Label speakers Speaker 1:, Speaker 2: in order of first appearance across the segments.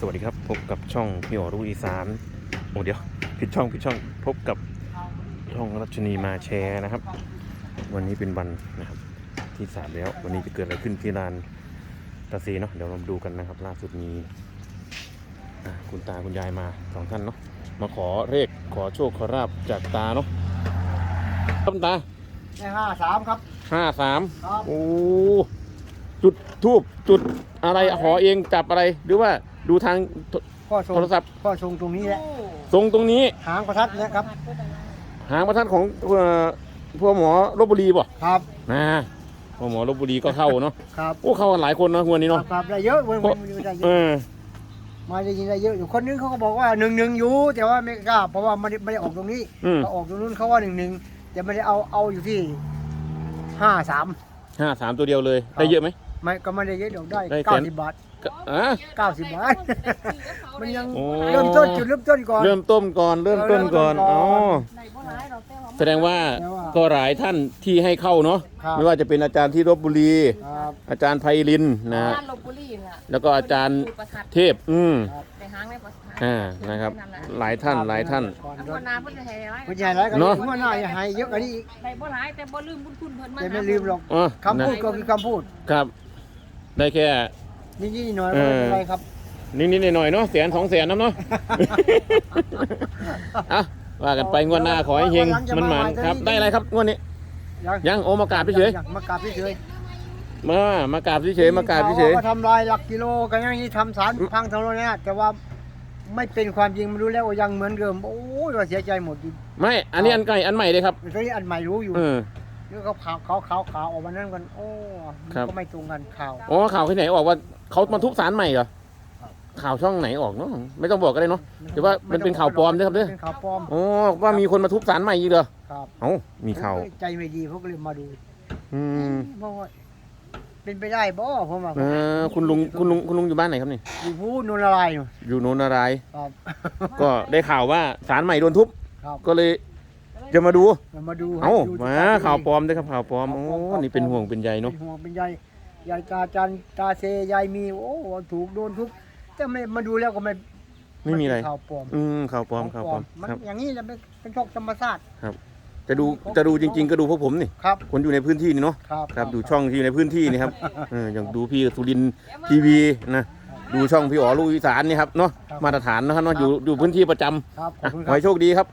Speaker 1: สวัสดีครับ พบกับช่องพี่อ๋อรู้อีสานโอ้เดี๋ยวผิดช่องผิดช่องพบกับช่องรัชนีมาแชร์นะครับ วันนี้เป็นวันนะครับที่สามแล้ว วันนี้จะเกิดอะไรขึ้นที่ลานตาซีเนาะเดี๋ยวเรามาดูกันนะครับ ล่าสุดมีอะคุณตาคุณยายมาสองท่านเนาะมาขอเลขขอโชคขอราบจากตาเนาะครับคุณตา
Speaker 2: ในห้าสามครับ
Speaker 1: ห้าสาม
Speaker 2: ครับ
Speaker 1: โอ้จุดทูบจุดอะไรขอเองจับอะไรหรือว่า ดูทางโท
Speaker 2: พ่อทรง
Speaker 1: โทรศัพท์
Speaker 2: พ่อทรงตรงนี้แหละ
Speaker 1: ทรงตรงนี้
Speaker 2: หางประทัดเนะครับ
Speaker 1: หางประทัดของเอ่อพ่อหมอลบบุรีป่ะ
Speaker 2: ครับ
Speaker 1: นะพ่อหมอลบบุรีก็เข้าเนาะ
Speaker 2: ครับ
Speaker 1: โอ้เข้ากันหลายคนเนาะวันนี้
Speaker 2: ครั
Speaker 1: เนาะ
Speaker 2: บครับได้เยอะเว้ย
Speaker 1: เพราะ
Speaker 2: มันได้เย
Speaker 1: เอ
Speaker 2: อะ
Speaker 1: อ
Speaker 2: มาได้ยินได้เยอะอยู่คนนึงเขาก็บอกว่าหนึ่งหนึ่งอยู่ แต่ว่าไม่กล้าเพราะว่าไม่ได้ไม่ได้ออกตรงนี้
Speaker 1: อืม
Speaker 2: ก็ออกตรงนู้นเขาว่าหนึ่งหนึ่งแต่ไม่ได้เอาเอาอยู่ที่ห้าสาม
Speaker 1: ห้าสามตัวเดียวเลย
Speaker 2: ครับ
Speaker 1: ได้เยอะไหม
Speaker 2: ไม่ก็ไม่ได้เยอะเดี๋ยวได้
Speaker 1: ได้แสน
Speaker 2: เก้าสิบบาท
Speaker 1: ก็ อะ
Speaker 2: เก้าสิบบาท มันยัง
Speaker 1: โอ้
Speaker 2: เริ่มต้นจุดเริ่มต้นก่อน
Speaker 1: เริ่มต้นก่อนเริ่มต้นก่อน
Speaker 2: เริ่มต้นก่อน
Speaker 1: อ๋อ
Speaker 3: ในบ่ร้ายเราแต่ว่า
Speaker 1: แสดงว่า
Speaker 2: แต่ว่า
Speaker 1: ก็หลายท่านที่ให้เข้าเนาะ
Speaker 2: ครับ
Speaker 1: ไม่ว่าจะเป็นอาจารย์ที่ลบบุรี
Speaker 2: ครับ
Speaker 1: อาจารย์ไพรินทร์นะ
Speaker 3: บ้านลบบุรีน่ะ
Speaker 1: แล้วก็อาจารย์
Speaker 3: ประทัด
Speaker 1: เทพ อืม
Speaker 3: ในห้างในประทัด
Speaker 1: อ่านะครับ หลายท่านหลายท่าน
Speaker 2: ก่อน
Speaker 3: อัน
Speaker 2: โด
Speaker 3: วันนนาเพิ่นจะให้ร้าย
Speaker 2: มันใหญ่แล้วกัน
Speaker 1: เนอะ
Speaker 2: ว่าหน้าอย่าให้เยอะกว่านี้อีก
Speaker 3: ในบ่ร้ายแต่บ่ลืมบุญคุณเพิ่นมา
Speaker 2: แต่ไม่ลืมหรอก
Speaker 1: อ๋อ
Speaker 2: คำพูดก็คือคำพูด
Speaker 1: ครับ ได้แค่
Speaker 2: นิดๆหน่อยๆ
Speaker 1: เอ
Speaker 2: ไม่
Speaker 1: อ
Speaker 2: เป็นไรครับ
Speaker 1: นิดๆหน่อยๆเนาะแสนสองแสนน้ำเนาะอะว่ากันไปงวดหน้าขอให้เฮงมันหมานครับ ได้อะไรครับงวดนี้
Speaker 2: ยัง
Speaker 1: ยังโอมากราบเฉย
Speaker 2: งมากราบเฉย
Speaker 1: ๆมามากราบเฉยๆมากราบเฉย
Speaker 2: ก็ทำลายหลักกิโลกันอย่างนี้ทำสารพังทำโลเนี่ยแต่ว่าไม่เป็นความจริงไม่รู้แล้วว่ายังเหมือนเดิมโอ้ยว่าเสียใจหมดดิ
Speaker 1: ๆไม่ อันนี้อันไก่อันใหม่เลยครับ
Speaker 2: ตอนนี้อันใหม่รู้อยู่
Speaker 1: เออ
Speaker 2: นี่เขาขาวขาวขาวขาวออกมานั่นกันโอ้
Speaker 1: ครับ
Speaker 2: ก็ไม่ตรงกันข่าว
Speaker 1: อ๋อข่าวที่ไหนออกว่า เขามาทุบสารใหม่เหรอ
Speaker 2: ครับ
Speaker 1: ข่าวช่องไหนออกเนาะไม่ต้องบอกก็ได้เนาะแต่ว่ามันเป็นข่าวปลอมด้วยครับเด้อ
Speaker 2: เป็นข่าวปลอม
Speaker 1: อ๋อว่ามีคนมาทุบสารใหม่อีกเหรอ
Speaker 2: ครับ
Speaker 1: เอ้ามีข่าว
Speaker 2: ใจไม่ดีเขาก็เลยมาดู
Speaker 1: อืม
Speaker 2: เพราะว่าเป็นไปได้บ่ผมว่า
Speaker 1: เออคุณลุงคุณลุงคุณลุงอยู่บ้านไหนครับนี่
Speaker 2: อยู่พูดนนละลายอยู่
Speaker 1: อยู่โนนนารายณ์
Speaker 2: ครับ
Speaker 1: ก็ได้ข่าวว่าสารใหม่โดนทุบ
Speaker 2: ครับ
Speaker 1: ก็เลยจะมาดู
Speaker 2: เรามาดู
Speaker 1: เอ้า
Speaker 2: ดู
Speaker 1: มา
Speaker 2: ที่
Speaker 1: ข่าวปลอมด้วยครับข่าวปลอมโอ้
Speaker 2: ข่าวปลอม
Speaker 1: นี่เป็นห่วงเป็นใยเนาะ
Speaker 2: เป็นห่วงเป็นใย ยายตาจันตาเซยายมีโอ้ถูกโดนทุบแต่ไม่มาดูแล้วก็ไม่
Speaker 1: ไม่มีอะไร
Speaker 2: นเป็นข่าวปลอม
Speaker 1: อืมข่าวปลอมข่าวปลอม
Speaker 2: มัน
Speaker 1: ครับ
Speaker 2: อย่างนี้จะเป็นเป็นโชคธรรมชาติ
Speaker 1: จะดูจะดูจริง ๆ ก็ดูพวกผมนี่
Speaker 2: ครับ
Speaker 1: คนอยู่ในพื้นที่นี่เนาะ
Speaker 2: ครับ
Speaker 1: ครับดูช่องที่อยู่ในพื้นที่นี่ครับเอออย่างดูพี่สุรินทร์ทีวีนะดูช่องพี่อ๋อลูกอีสานนี่ครับเนาะมาตรฐานนะครับเนาะอยู่อยู่พื้นที่ประจำ
Speaker 2: ครับขอ
Speaker 1: อะ
Speaker 2: บคุณ
Speaker 1: ข
Speaker 2: ค
Speaker 1: อ
Speaker 2: รับ
Speaker 1: ให้โชคดีครับ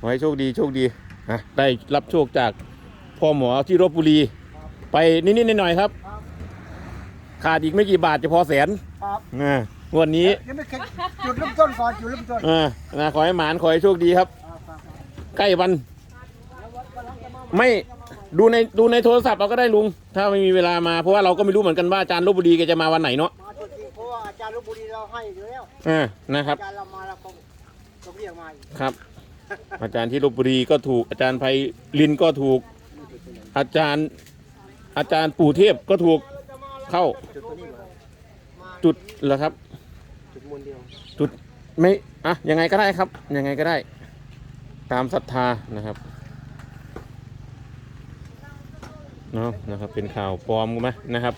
Speaker 1: ขอให้โชคดีโชคดีอะได้รับโชคจากพ่อหมอที่ลบบุรี ไปนิดๆหน่อยๆครับ ขาดอีกไม่กี่บาทจะพอแสน
Speaker 2: ครับ
Speaker 1: นะงวดนี้
Speaker 2: ยังไม่เคยจุดเริ่มต้นก่อนจุดเริ่มต้น
Speaker 1: อ่านะขอให้หมานขอให้โชคดีครับ
Speaker 2: ครับครับ
Speaker 1: ใกล้วัน ไม่ดูในดูในโทรศัพท์เราก็ได้ลุง ถ้าไม่มีเวลามาเพราะว่าเราก็ไม่รู้เหมือนกันว่าอาจารย์ลบบุรีแกจะมาวันไหนเนาะ
Speaker 2: มาจุดจริงเพราะว่าอาจารย์ลบบุรีเราให้อยู่แล้ว
Speaker 1: อ่านะครับ
Speaker 2: อาจารย์เรามาเราก็ต้องเรียกมาอีก
Speaker 1: ครับ อาจารย์ที่ลบบุรีก็ถูกอาจารย์ไพลินก็ถูก อาจารย์ อาจารย์ปู่เทพก็ถูกเข้า
Speaker 2: จุดตัวนี้ก่อนมา
Speaker 1: จุดเหรอครับ
Speaker 2: จุดมวลเดียว
Speaker 1: จุดไม่อะยังไงก็ได้ครับ ยังไงก็ได้ ตามศรัทธานะครับเนาะนะครับ เป็นข่าวปลอมไหมนะครับ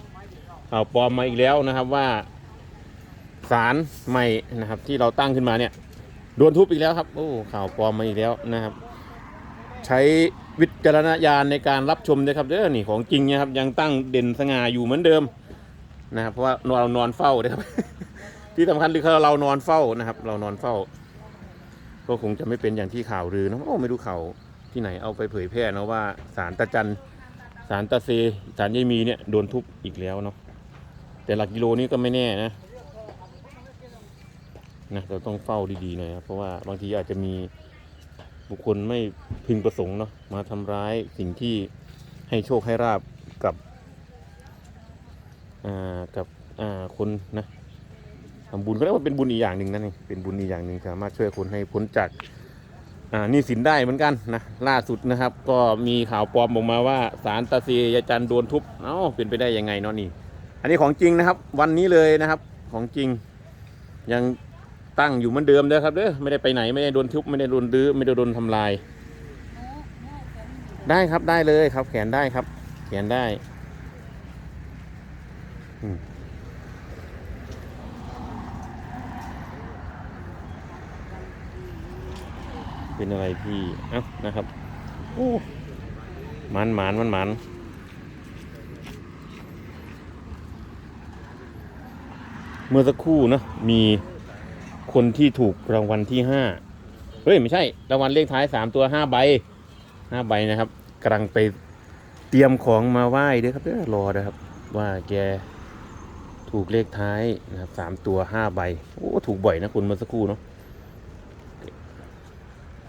Speaker 1: ข่าวปลอมมาอีกแล้วนะครับว่าสารใหม่นะครับ ที่เราตั้งขึ้นมาเนี่ยโดนทุบอีกแล้วครับ โอ้ข่าวปลอมมาอีกแล้วนะครับ ใช้ วิจารณญาณในการรับชมด้วยครับเด้อนี่ของจริงนะครับยังตั้งเด่นสง่าอยู่เหมือนเดิมนะครับเพราะว่าเรานอนเฝ้านะครับ ที่สำคัญคือเรานอนเฝ้านะครับ เรานอนเฝ้า ก็คงจะไม่เป็นอย่างที่ข่าวลือนะโอ้ไม่รู้ข่าวที่ไหนเอาไปเผยแพร่นะว่าสารตะจันสารตะเซสารยายมีเนี่ยโดนทุบอีกแล้วเนาะแต่หลักกิโลนี้ก็ไม่แน่นะนะเราต้องเฝ้าดีๆหน่อยนะเพราะว่าบางทีอาจจะมี บุคคลไม่พึงประสงค์เนาะมาทำร้ายสิ่งที่ให้โชคให้ราบกับอ่ากับอ่าคนนะทำบุญก็เรียกว่าเป็นบุญอีกอย่างหนึ่งนั่นเองเป็นบุญอีกอย่างหนึ่งสามารถช่วยคนให้พ้นจากอ่านี่สินได้เหมือนกันนะล่าสุดนะครับ ก็มีข่าวปลอมออกมาว่าสารตาเซียจันโดนทุบเอ้าเป็นไปได้ยังไงเนาะนี่ อันนี้ของจริงนะครับ วันนี้เลยนะครับของจริงยัง ตั้งอยู่เหมือนเดิมเลยครับเด้อไม่ได้ไปไหนไม่ได้โดนทุบไม่ได้โดนดื้อไม่ได้โดนทำลาย ได้ครับได้เลยครับ แขนได้ครับ แขนได้เป็นอะไรพี่เอ้านะครับโอ้หมันหมันมันหมันเมื่อสักครู่นะมี คนที่ถูกรางวัลที่ห้าเฮ้ย ไม่ใช่ รางวัลเลขท้ายสามตัวห้าใบห้าใบนะครับกำลังไปเตรียมของมาไหว้ด้วยครับเด้อรอนะครับ ว่าแกถูกเลขท้ายนะครับสามตัวห้าใบโอ้ถูกบ่อยนะคุณเมื่อสักครู่เนาะ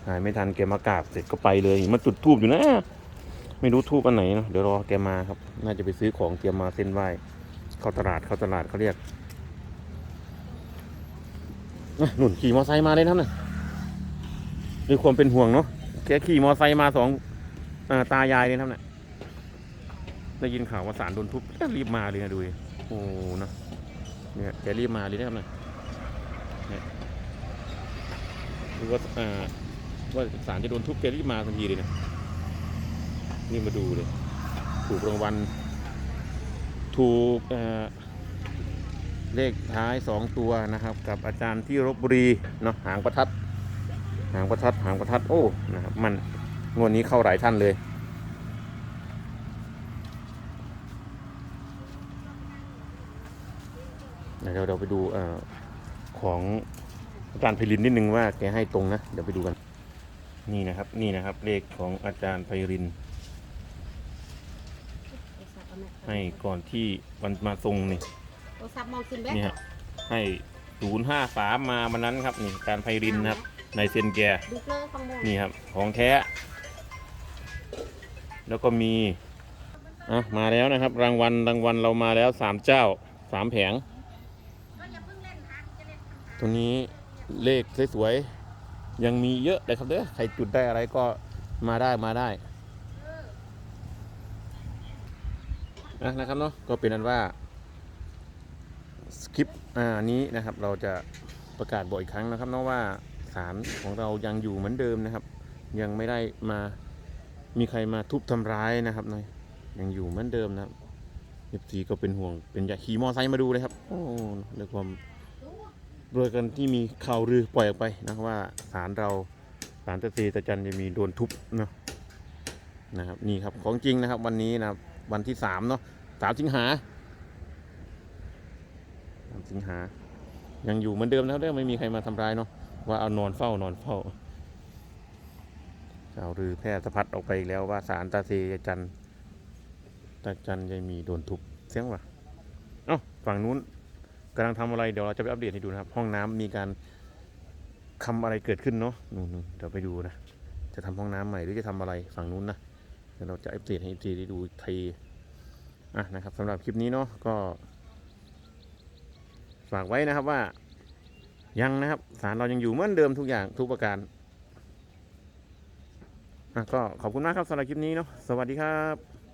Speaker 1: หายไม่ทันแกมากราบเสร็จก็ไปเลยมันจุดทูบอยู่นะ ไม่รู้ทูบอันไหนเนาะเดี๋ยวรอแกมาครับ น่าจะไปซื้อของเตรียมมาเส้นไหว้เข้าตลาดเข้าตลาดเขาเรียก หนุนขี่มอไซค์มาเลยนะครับน่ะด้วยความเป็นห่วงเนาะแกขี่มอไซค์มาสองอตายายเลยนะครับน่ะได้ยินข่าวว่าสารโดนทุบแกรีบมาเลยนะดูดิโอ้นะเนี่ยแกรีบมาเลยนะครับน่ะเนี่ยดูว่าอ่าว่าสารจะโดนทุบแกรีบมาทันทีเลยนะนี่มาดูเลย ถูกรางวัลถูกอ่อ เลขท้ายสองตัวนะครับ กับอาจารย์ที่รบบุรีเนาะหางประทัด หางประทัดหางประทัดโอ้นะครับมันงวดนี้เข้าหลายท่านเลย เดี๋ยวเราไปดูอของอาจารย์ไพลินนิดนึงว่าแกให้ตรงนะ เดี๋ยวไปดูกัน นี่นะครับ นี่นะครับ เลขของอาจารย์ไพรินให้ก่อนที่วันมาทรงนี่
Speaker 3: ศัพท์มองซิมแบ็ค
Speaker 1: นี่ฮะให้ศูนย์ห้าสามมาวันนั้นครับนี่อาจารย์ไพรินนะครับในเซนแก
Speaker 3: ดูเลอร์ฟังโม
Speaker 1: นี่ครับของแท้ แล้วก็มีอะมาแล้วนะครับ รางวัลรางวัลเรามาแล้วสามเจ้าสามแผง ตัวนี้เลขสวยๆยังมีเยอะเลยครับเด้อใครจุดได้อะไรก็มาได้มาได้อะนะครับเนาะก็เป็นนั้นว่าส คริปอ่านี้นะครับเราจะประกาศบ่อยครั้งนะครับเนาะว่าสารของเรายังอยู่เหมือนเดิมนะครับ ยังไม่ได้มามีใครมาทุบทำร้ายนะครับนายยังอยู่เหมือนเดิมนะครับเอฟซีก็เป็นห่วงเป็นอยากขี่มอไซค์มาดูเลยครับโอ้ด้วยความโดยกันที่มีข่าวลือปล่อยออกไปนะว่าศาลเราศาลตะเซตะจันจะมีโดนทุบเนาะนะครับนี่ครับของจริงนะครับวันนี้นะครับวันที่สามเนาะสามสิงหา สามสิงหา ยังอยู่เหมือนเดิมนะครับเด้อไม่มีใครมาทำร้ายเนาะว่าเอานอนเฝ้านอนเฝ้าข่าวลือแพร่สะพัดออกไปอีกแล้วว่าสารตาเซยจันตาจันยายมีโดนทุบเสียงวะเอ้าฝั่งนู้นกำลังทำอะไรเดี๋ยวเราจะไปอัปเดตให้ดูนะครับ ห้องน้ำมีการทำอะไรเกิดขึ้นเนาะนู่นเดี๋ยวไปดูนะ จะทำห้องน้ำใหม่หรือจะทำอะไรฝั่งนู้นนะเดี๋ยวเราจะอัปเดตให้ทีได้ดูทีอะนะครับสำหรับคลิปนี้เนาะก็ ฝากไว้นะครับว่า ยังนะครับสารเรายังอยู่เหมือนเดิมทุกอย่างทุกประการอะก็ขอบคุณมากครับสำหรับคลิปนี้เนาะสวัสดีครับ